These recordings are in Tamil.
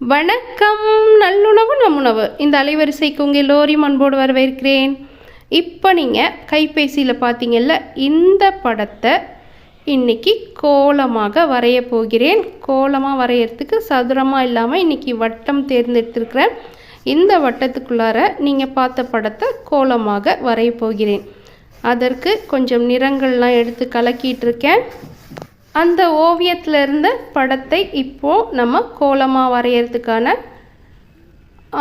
வணக்கம் நல்லுணவு நம்முணவு இந்த அலைவரிசைக்கு உங்கள் எல்லோரையும் அன்போடு வரவேற்கிறேன். இப்போ நீங்கள் கைபேசியில் பார்த்தீங்கல்ல இந்த படத்தை இன்னைக்கு கோலமாக வரைய போகிறேன். கோலமாக வரைகிறதுக்கு சதுரமாக இல்லாமல் இன்றைக்கி வட்டம் தேர்ந்தெடுத்திருக்கிறேன். இந்த வட்டத்துக்குள்ளார நீங்கள் பார்த்த படத்தை கோலமாக வரைய போகிறேன். அதற்கு கொஞ்சம் நிறங்கள்லாம் எடுத்து கலக்கிட்டு இருக்கேன். அந்த ஓவியத்தில் இருந்த படத்தை இப்போது நம்ம கோலமாக வரைகிறதுக்கான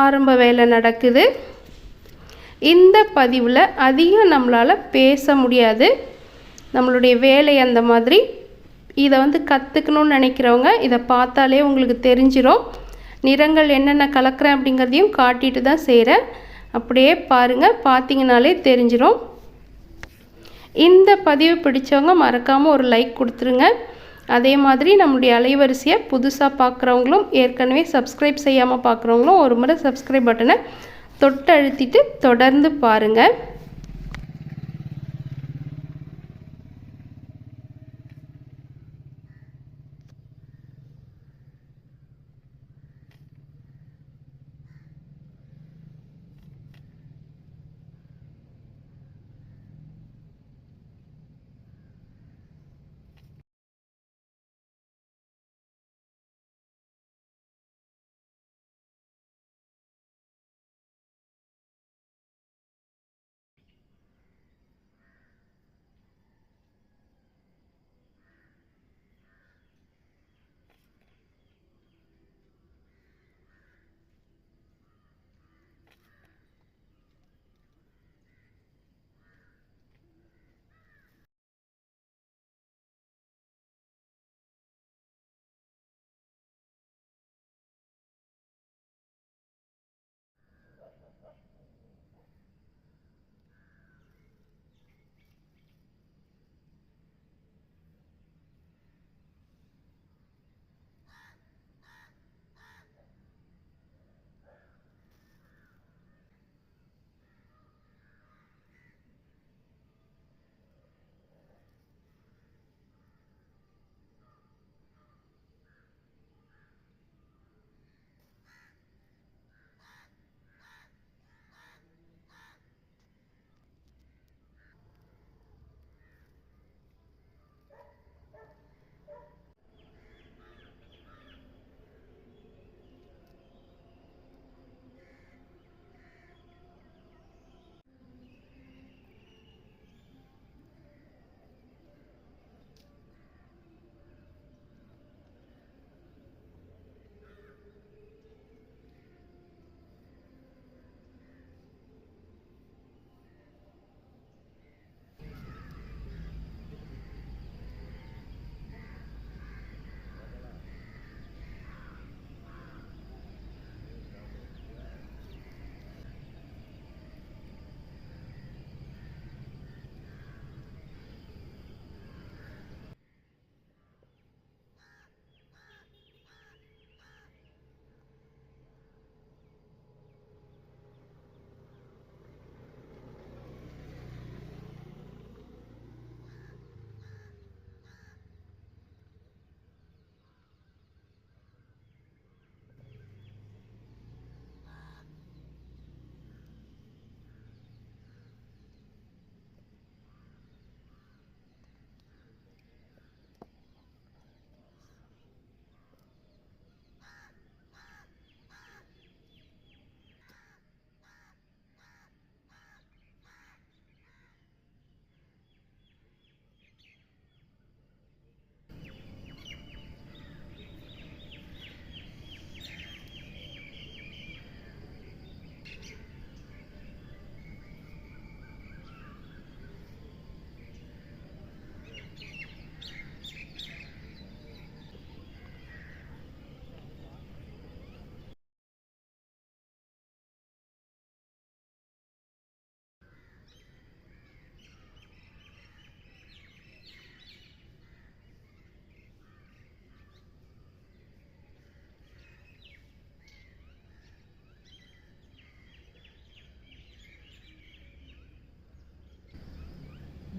ஆரம்ப வேலை நடக்குது. இந்த பதிவில் அதிகம் நம்மளால் பேச முடியாது. நம்மளுடைய வேலை அந்த மாதிரி. இதை வந்து கற்றுக்கணும்னு நினைக்கிறவங்க இதை பார்த்தாலே உங்களுக்கு தெரிஞ்சிடும் நிறங்கள் என்னென்ன கலக்கிறேன் அப்படிங்கிறதையும் காட்டிட்டு தான் செய்கிறேன் அப்படியே பாருங்கள் பார்த்தீங்கனாலே தெரிஞ்சிடும் இந்த பதிவு பிடிச்சவங்க மறக்காமல் ஒரு லைக் கொடுத்துருங்க. அதே மாதிரி நம்முடைய அலைவரிசையை புதுசாக பார்க்குறவங்களும் ஏற்கனவே சப்ஸ்கிரைப் செய்யாமல் பார்க்குறவங்களும் ஒரு முறை சப்ஸ்கிரைப் பட்டனை தொட்டு அழுத்திட்டு தொடர்ந்து பாருங்கள்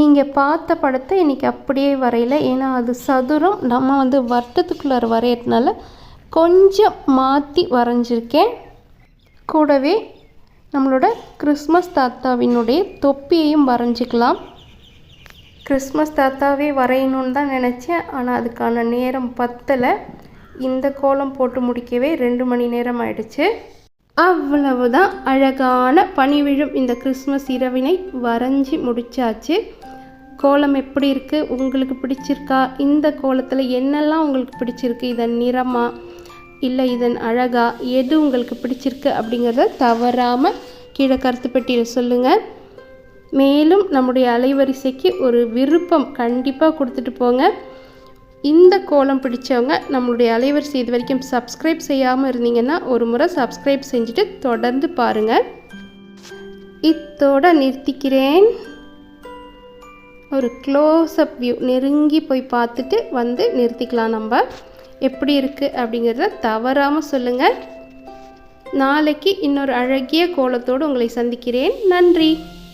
நீங்கள் பார்த்த படத்தை இன்றைக்கி அப்படியே வரையல. ஏன்னா அது சதுரம். நம்ம வந்து வட்டத்துக்குள்ளார வரையிறதுனால கொஞ்சம் மாற்றி வரைஞ்சிருக்கேன். கூடவே நம்மளோட கிறிஸ்மஸ் தாத்தாவினுடைய தொப்பியையும் வரைஞ்சிக்கலாம். கிறிஸ்மஸ் தாத்தாவே வரையணுன்னு தான் நினச்சேன். ஆனால் அதுக்கான நேரம் பத்தலை. இந்த கோலம் போட்டு முடிக்கவே ரெண்டு மணி நேரம் ஆயிடுச்சு. அவ்வளவுதான். அழகான பனி விழும் இந்த கிறிஸ்மஸ் இரவினை வரைஞ்சி முடிச்சாச்சு. கோலம் எப்படி இருக்குது உங்களுக்கு பிடிச்சிருக்கா? இந்த கோலத்தில் என்னெல்லாம் உங்களுக்கு பிடிச்சிருக்கு? இதன் நிறமா? இல்லை இதன் அழகா? எது உங்களுக்கு பிடிச்சிருக்கு அப்படிங்கிறத தவறாமல் கீழே கருத்து பெட்டியில் சொல்லுங்கள் மேலும் நம்முடைய அலைவரிசைக்கு ஒரு விருப்பம் கண்டிப்பாக கொடுத்துட்டு போங்க. இந்த கோலம் பிடிச்சவங்க நம்மளுடைய அலைவரிசை இது வரைக்கும் சப்ஸ்கிரைப் செய்யாமல் இருந்தீங்கன்னா ஒரு முறை சப்ஸ்கிரைப் செஞ்சுட்டு தொடர்ந்து பாருங்கள் இத்தோட நிறுத்திக்கிறேன். ஒரு க்ளோஸ்அப் வியூ நெருங்கி போய் பார்த்துட்டு வந்து நிறுத்திக்கலாம் நம்ம. எப்படி இருக்குது அப்படிங்கிறத தவறாமல் சொல்லுங்கள் நாளைக்கு இன்னொரு அழகிய கோலத்தோடு உங்களை சந்திக்கிறேன். நன்றி.